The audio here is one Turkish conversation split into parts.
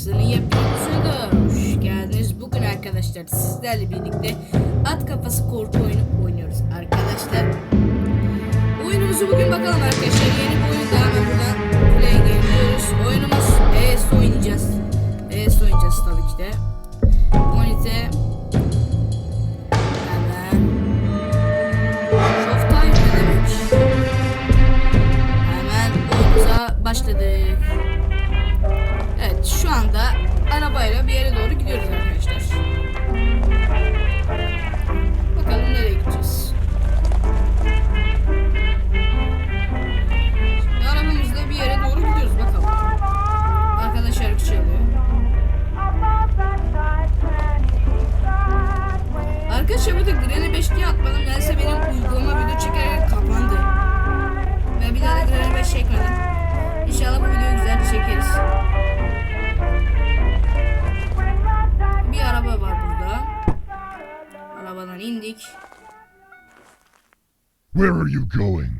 Yapımıza da hoş geldiniz. Bugün arkadaşlar sizlerle birlikte at kafası korku oyunu oynuyoruz arkadaşlar. Oyunumuzu bugün bakalım arkadaşlar. Yeni bir oyun daha buradan play geliyoruz. Oyunumuz ES oynayacağız. ES oynayacağız tabii ki de. Monite. Hemen. Showtime ne demek? Hemen oyunumuza başladık. Evet şu anda arabayla bir yere doğru gidiyoruz arkadaşlar. Where are you going?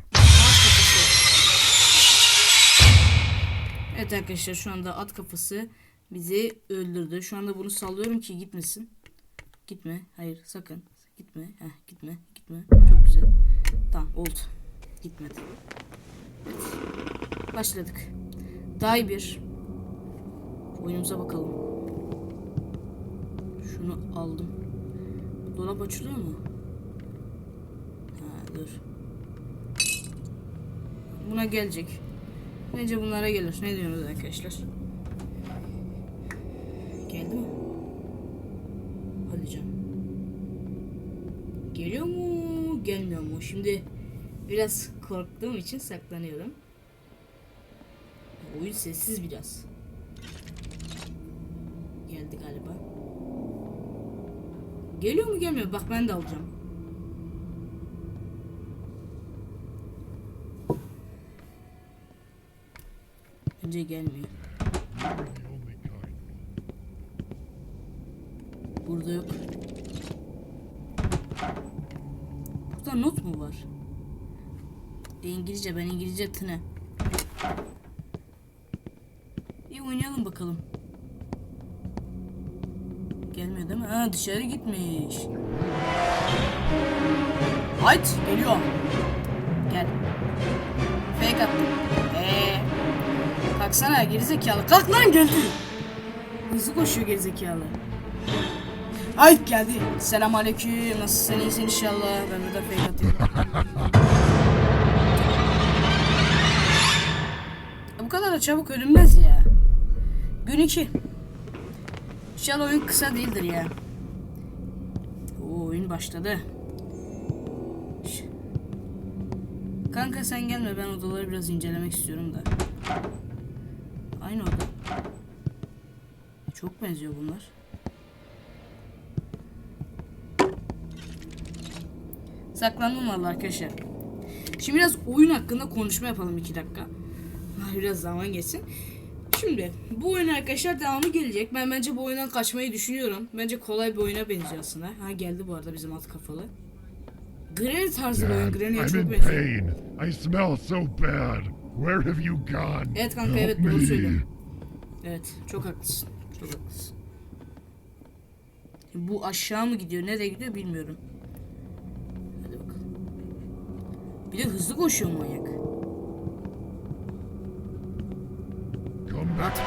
Evet arkadaşlar şu anda at kafası bizi öldürdü. Şu anda bunu sallıyorum ki gitmesin. Gitme. Hayır sakın. Gitme. Heh, gitme. Gitme. Çok güzel. Tamam oldu. Gitmedi. Evet. Başladık. Day bir. Oyunumuza bakalım. Şunu aldım. Dolap açılıyor mu? Dur. Buna gelecek. Bence bunlara gelir. Ne diyorsunuz arkadaşlar? Geldi mi? Hadi canım. Geliyor mu? Gelmiyor mu? Şimdi biraz korktuğum için saklanıyorum. Oyun sessiz biraz. Geldi galiba. Geliyor mu gelmiyor? Bak ben de alacağım. Bence gelmiyor. Burada yok. Burada not mu var? İngilizce ben İngilizce tine. İyi oynayalım bakalım. Gelmiyor değil mi? Ha dışarı gitmiş. Hayt geliyor. Gel. Fake attım. Kalksana gerizekalı. Kalk lan geldi. Hızlı koşuyor gerizekalı. Ay geldi. Selam aleyküm. Nasılsın iyisin inşallah. Ben burada fake atayım. Bu kadar da çabuk ölünmez ya. Gün 2. İnşallah oyun kısa değildir ya. Oo, oyun başladı. Kanka sen gelme ben odaları biraz incelemek istiyorum da. Aynı oda. Çok benziyor bunlar. Saklandım valla arkadaşlar. Şimdi biraz oyun hakkında konuşma yapalım iki dakika. Biraz zaman geçsin. Şimdi bu oyun arkadaşlar devamı gelecek. Ben bence bu oyundan kaçmayı düşünüyorum. Bence kolay bir oyuna benziyor aslında. Ha geldi bu arada bizim at kafalı. Granny tarzı bir oyun. Granny'e çok benziyor. I smell so bad. Where have you gone? Evet kanka, Help evet, doğru me. söylüyorsun. Evet çok haklısın. Çok haklısın. Bu aşağı mı gidiyor nereye gidiyor bilmiyorum. Hadi bakalım. Bir de hızlı koşuyor manyak. Come back.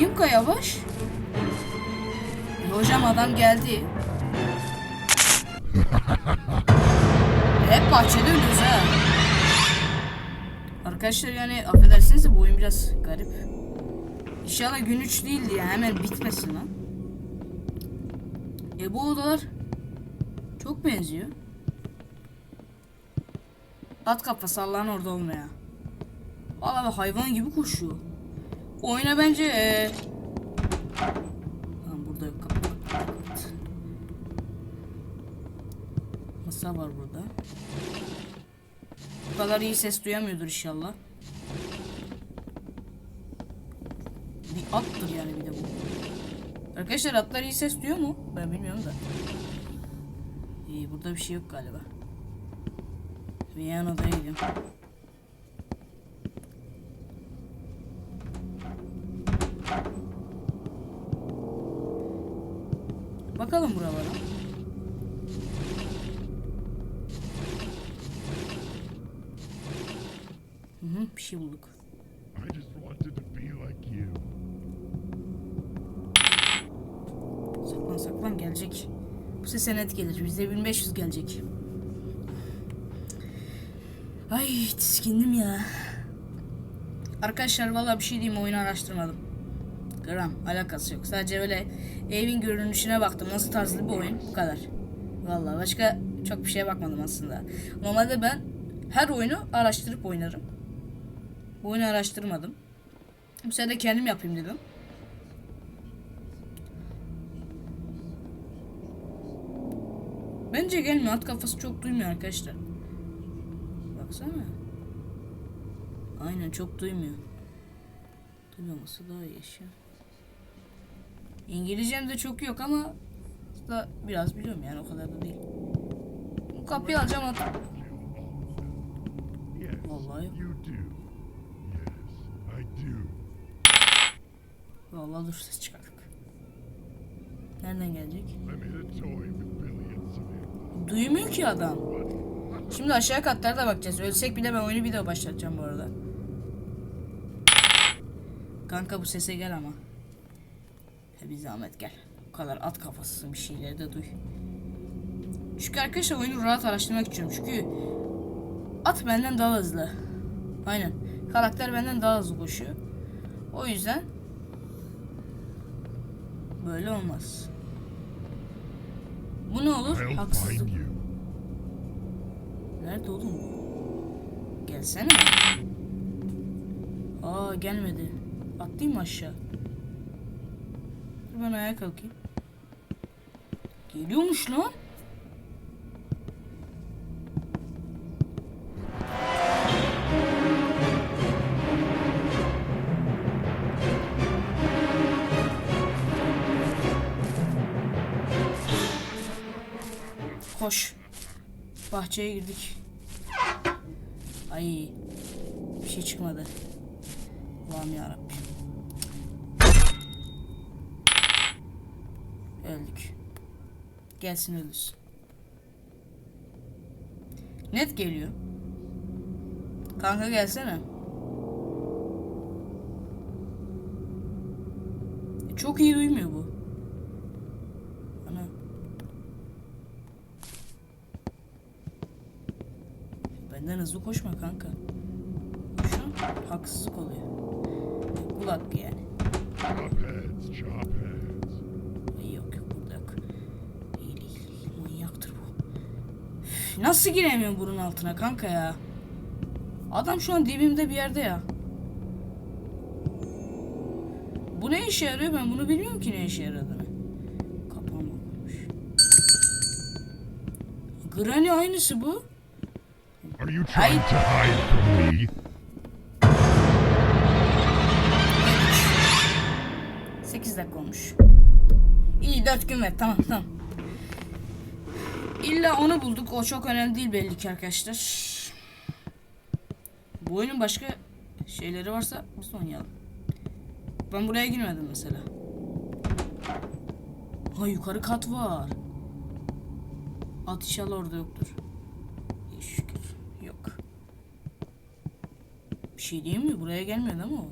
Kadar yavaş? E, hocam adam geldi. Hep bahçede ölüyoruz ha. Arkadaşlar yani affedersiniz de bu oyun biraz garip. İnşallah gün 3 değildi ya hemen bitmesin lan. E bu odalar çok benziyor. At kafası Allah'ın orada olmaya. Valla hayvan gibi koşuyor. Oyuna bence ee... Tamam burada yok kapat, kapat. Masa var burada. Bu kadar iyi ses duyamıyordur inşallah. Bir attır yani bir de bu. Arkadaşlar atlar iyi ses duyuyor mu? Ben bilmiyorum da. İyi burada bir şey yok galiba. Bir Bakalım buralara. Hı hı, bir şey bulduk. Saklan saklan gelecek. Bu sese net gelir. Bize 1500 gelecek. Ay tiskindim ya. Arkadaşlar valla bir şey diyeyim oyunu araştırmadım. Gram alakası yok. Sadece öyle evin görünüşüne baktım. Nasıl tarzlı bir oyun. Bu kadar. Valla başka çok bir şeye bakmadım aslında. Normalde ben her oyunu araştırıp oynarım. Bu oyunu araştırmadım. Bu sefer de kendim yapayım dedim. Bence gelmiyor. At kafası çok duymuyor arkadaşlar. Baksana. Aynen çok duymuyor. Duymaması daha iyi şey. İngilizcem de çok yok ama da biraz biliyorum yani o kadar da değil. Bu kapıyı alacağım at. Yes, Vallahi. Vallahi dur ses çıkardık. Nereden gelecek? Duymuyor ki adam. Şimdi aşağı katlarda bakacağız. Ölsek bile ben oyunu bir daha başlatacağım bu arada. Kanka bu sese gel ama. Bir zahmet gel. Bu kadar at kafasısın bir şeyleri de duy. Çünkü arkadaşlar oyunu rahat araştırmak istiyorum. Çünkü at benden daha hızlı. Aynen. Karakter benden daha hızlı koşuyor. O yüzden böyle olmaz. Bu ne olur? Haksızlık. Nerede oğlum bu? Gelsene. Aa gelmedi. Atlayayım mı aşağı? Dur ben ayağa kalkayım. Geliyormuş lan. Koş. Bahçeye girdik. Ay. Bir şey çıkmadı. Allah'ım yarabbim. Gelsin ölürsün. Net geliyor. Kanka gelsene. Çok iyi duymuyor bu. Ana. Benden hızlı koşma kanka. Şu haksızlık oluyor. Kul hakkı yani. Chop heads, chop heads. Ay yok yok burada yok. İyi değil, değil. Manyaktır bu. Üf, nasıl giremiyorum burun altına kanka ya? Adam şu an dibimde bir yerde ya. Bu ne işe yarıyor ben bunu bilmiyorum ki ne işe yaradığını. Kapanmamış. Granny aynısı bu. Are you trying to hide from me? 8 dakika olmuş. İyi 4 gün ver tamam tamam. İlla onu bulduk o çok önemli değil belli ki arkadaşlar. Bu oyunun başka şeyleri varsa biz oynayalım. Ben buraya girmedim mesela. Ha yukarı kat var. At inşallah orada yoktur. Şükür yok. Bir şey değil mi? Buraya gelmiyor değil mi o?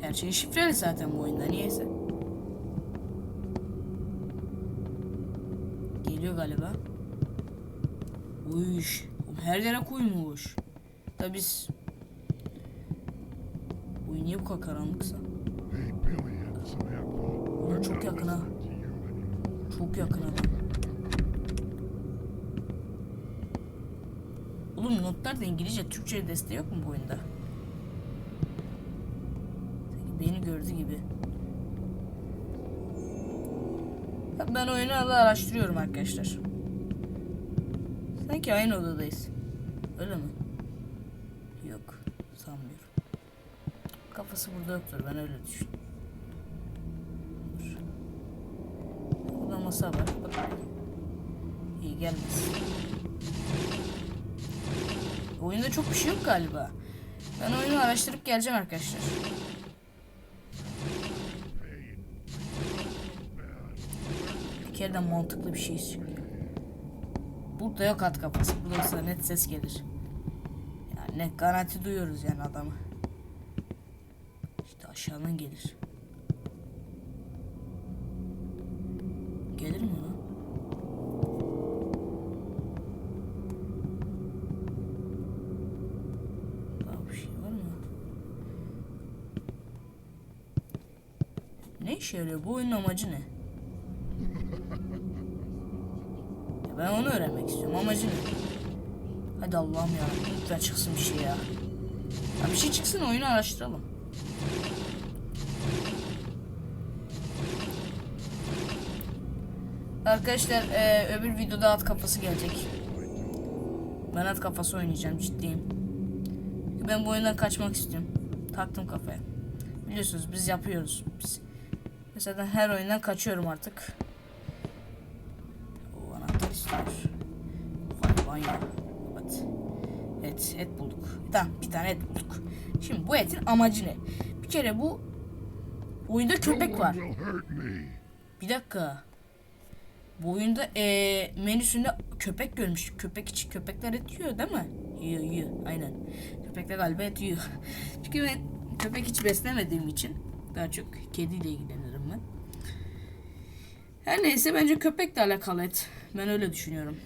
Her şey şifreli zaten bu oyunda niyeyse. Geliyor galiba. Uyuş. Her yere koymuş. Da biz... Uy niye bu kadar karanlıksa? Oğlum çok yakın ha. Çok yakın adam. Oğlum notlarda İngilizce, Türkçe desteği yok mu bu oyunda? Beni gördü gibi. Ben oyunu araştırıyorum arkadaşlar. Sanki aynı odadayız. Öyle mi? Yok. Sanmıyorum. Kafası burada yoktur. Ben öyle düşün. Burada masa var. Bakalım. İyi gelmez. Oyunda çok bir şey yok galiba. Ben oyunu araştırıp geleceğim arkadaşlar. Kere de mantıklı bir şey istiyorum. Burada yok at kafası. Burada olsa net ses gelir. Yani net garanti duyuyoruz yani adamı. İşte aşağıdan gelir. Gelir mi lan? Daha bir şey var mı? Ne işe yarıyor? Bu oyunun amacı ne? Ben onu öğrenmek istiyorum. Amacı ne? Hadi Allah'ım ya. Lütfen çıksın bir şey ya. Ya bir şey çıksın oyunu araştıralım. Arkadaşlar eee, öbür videoda at kafası gelecek. Ben at kafası oynayacağım ciddiyim. Ben bu oyundan kaçmak istiyorum. Taktım kafaya. Biliyorsunuz biz yapıyoruz. Biz. Mesela her oyundan kaçıyorum artık. Ya. Evet. Et, et bulduk. Tamam bir tane et bulduk. Şimdi bu etin amacı ne? Bir kere bu oyunda köpek var. Bir dakika. Bu oyunda eee menüsünde köpek görmüş. Köpek için köpekler et yiyor değil mi? Yiyor yiyor aynen. Köpekler galiba et yiyor. Çünkü ben köpek hiç beslemediğim için daha çok kediyle ilgilenirim ben. Her neyse bence köpekle alakalı et. Ben öyle düşünüyorum.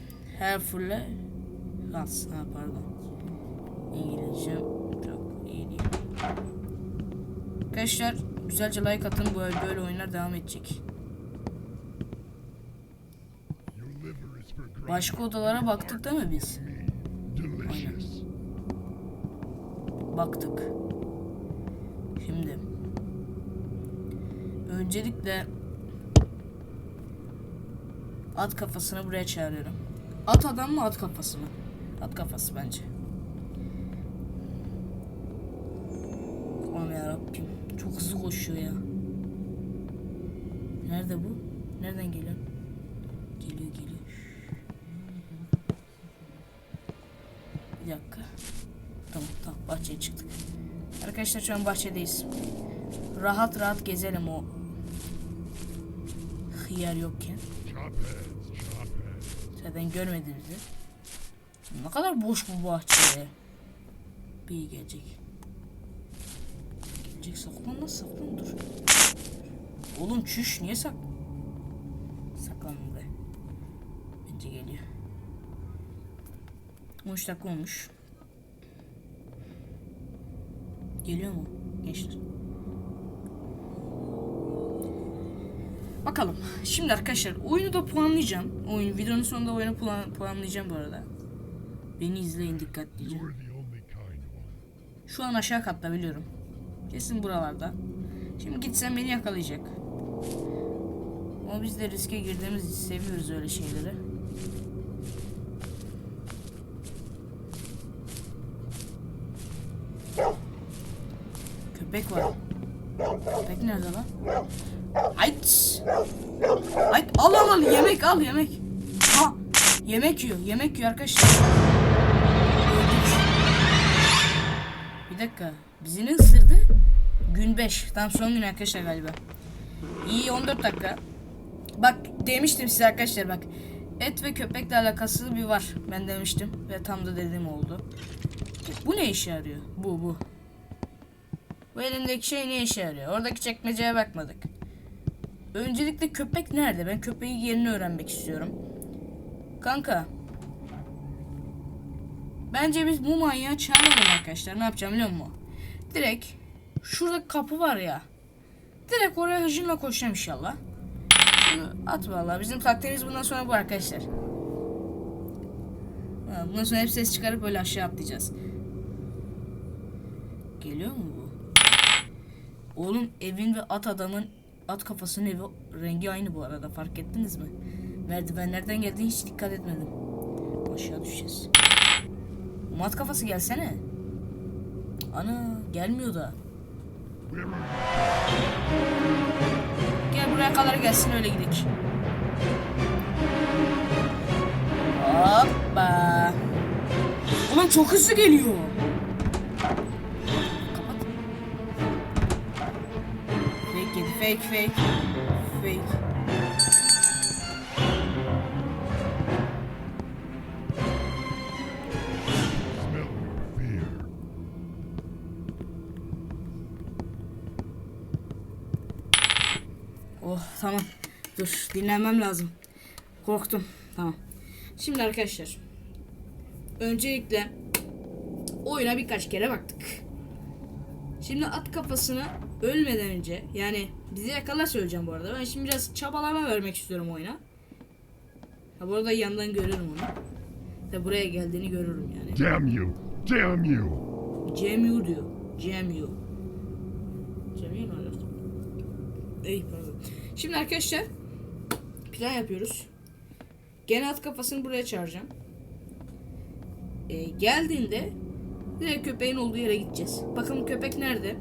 Helpful'le Ras. Ha pardon. İngilizcem çok iyi değil. Arkadaşlar güzelce like atın böyle böyle oyunlar devam edecek. Başka odalara baktık değil mi biz? Delicious. Baktık. Şimdi. Öncelikle at kafasını buraya çağırıyorum. At adam mı at kafası mı? At kafası bence. Aman yarabbim. Çok hızlı koşuyor ya. Nerede bu? Nereden geliyor? Geliyor geliyor. Bir dakika. Tamam tamam bahçeye çıktık. Arkadaşlar şu an bahçedeyiz. Rahat rahat gezelim o hıyar yokken. Chop heads, chop heads. Zaten görmedi bizi. Ne kadar boş bu bahçe. Bir gelecek. Gelecek saklan nasıl saklan dur. Oğlum çüş niye sak? Saklan be. Bence geliyor. 13 dakika olmuş. Geliyor mu gençler? Bakalım. Şimdi arkadaşlar oyunu da puanlayacağım. Oyun videonun sonunda oyunu puan, puanlayacağım bu arada. Beni izleyin dikkatlice. Şu an aşağı katta biliyorum. Kesin buralarda. Şimdi gitsem beni yakalayacak. Ama biz de riske girdiğimiz seviyoruz öyle şeyleri. Köpek var. Köpek nerede lan? Ayt. Ayt al al al yemek al yemek. Ha yemek yiyor yemek yiyor arkadaşlar. Bir dakika. Bizi ne ısırdı? Gün 5. Tam son gün arkadaşlar galiba. İyi 14 dakika. Bak demiştim size arkadaşlar bak. Et ve köpekle alakası bir var. Ben demiştim ve tam da dediğim oldu. Bu ne işe yarıyor? Bu bu. Bu elindeki şey ne işe yarıyor? Oradaki çekmeceye bakmadık. Öncelikle köpek nerede? Ben köpeğin yerini öğrenmek istiyorum. Kanka. Bence biz bu manyağı çağıralım arkadaşlar. Ne yapacağım biliyor musun? Direkt şurada kapı var ya. Direkt oraya hıcımla koşacağım inşallah. Şunu at vallahi. Bizim taktiğimiz bundan sonra bu arkadaşlar. Bundan sonra hep ses çıkarıp böyle aşağı atlayacağız. Geliyor mu bu? Oğlum evin ve at adamın at kafasının evi rengi aynı bu arada fark ettiniz mi? Merdivenlerden geldiğini hiç dikkat etmedim. Aşağı düşeceğiz. Mat kafası gelsene. Ana gelmiyor da. Gel buraya kadar gelsin öyle gidik. Hoppa. Ulan çok hızlı geliyor. Fake. Fake fake. Oh tamam. Dur dinlenmem lazım. Korktum. Tamam. Şimdi arkadaşlar. Öncelikle oyuna birkaç kere baktık. Şimdi at kafasını ölmeden önce yani bizi yakalarsa öleceğim bu arada. Ben şimdi biraz çabalama vermek istiyorum oyuna. Ha bu arada yandan görürüm onu. Ve buraya geldiğini görürüm yani. Damn you! Damn you! CMU diyor. CMU. CMU ne alaka? Ey pardon. Şimdi arkadaşlar plan yapıyoruz. Gene at kafasını buraya çağıracağım. Ee, geldiğinde direkt köpeğin olduğu yere gideceğiz. Bakalım köpek nerede?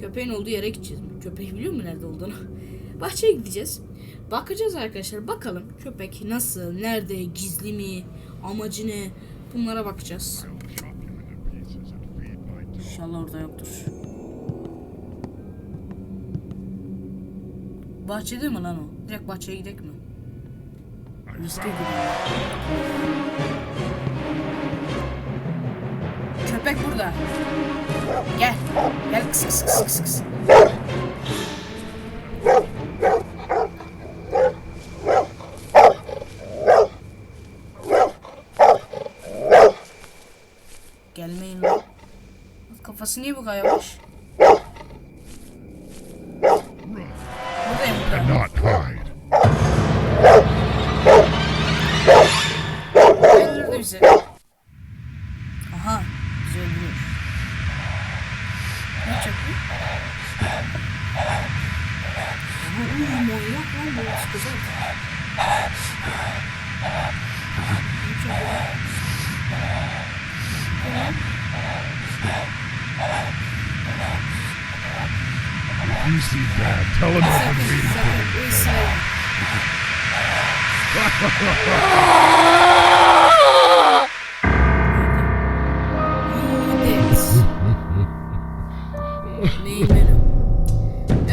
Köpeğin olduğu yere gideceğiz. Köpek biliyor mu nerede olduğunu? Bahçeye gideceğiz. Bakacağız arkadaşlar. Bakalım köpek nasıl, nerede, gizli mi, amacı ne? Bunlara bakacağız. İnşallah orada yoktur. Bahçede mi lan o? Direkt bahçeye gidelim mi? Riske found girelim. Köpek burada. Gel. Gel kıs kıs kıs kıs kıs. Gelmeyin lan. Kafası niye bu run Buradayım burada. Neyim benim?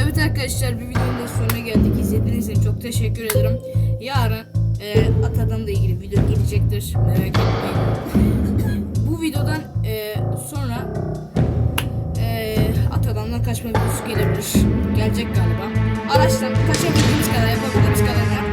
Evet arkadaşlar bir videonun da sonuna geldik. İzlediğiniz için çok teşekkür ederim. Yarın e, Atadan'la ilgili video gelecektir. Merak etmeyin. Bu videodan e, sonra e, Atadan'dan kaçma videosu gelebilir. Gelecek galiba. Araçtan kaçabildiğimiz kadar yapabildiğimiz kadar